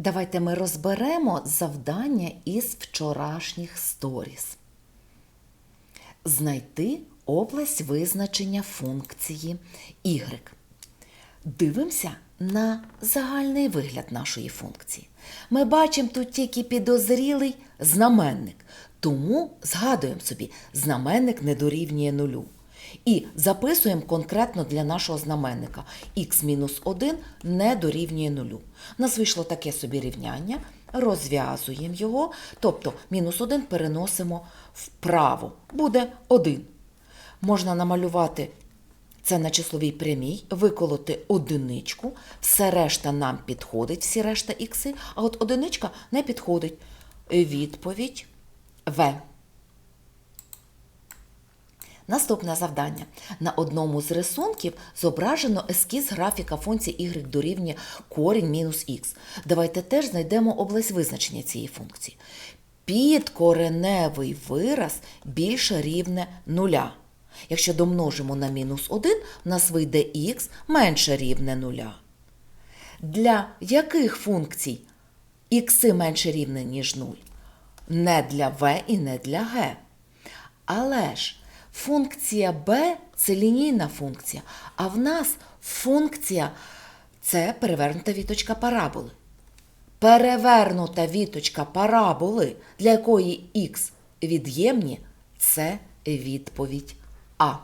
Давайте ми розберемо завдання із вчорашніх сторіс. Знайти область визначення функції y. Дивимося на загальний вигляд нашої функції. Ми бачимо тут тільки підозрілий знаменник, тому згадуємо собі, знаменник не дорівнює нулю. І записуємо конкретно для нашого знаменника х-1 не дорівнює нулю. У нас вийшло таке собі рівняння, розв'язуємо його, тобто мінус 1 переносимо вправо. Буде 1. Можна намалювати це на числовій прямій, виколоти одиничку, все решта нам підходить, всі решта ікси, а от одиничка не підходить. Відповідь В. Наступне завдання. На одному з рисунків зображено ескіз графіка функції y дорівнює корінь мінус х. Давайте теж знайдемо область визначення цієї функції. Підкореневий вираз більше рівне нуля. Якщо домножимо на мінус 1, у нас вийде х менше рівне нуля. Для яких функцій ікси менше рівне, ніж 0? Не для v і не для g. Але ж функція b це лінійна функція, а в нас функція це перевернута віточка параболи. Перевернута віточка параболи, для якої х від'ємні, це відповідь А.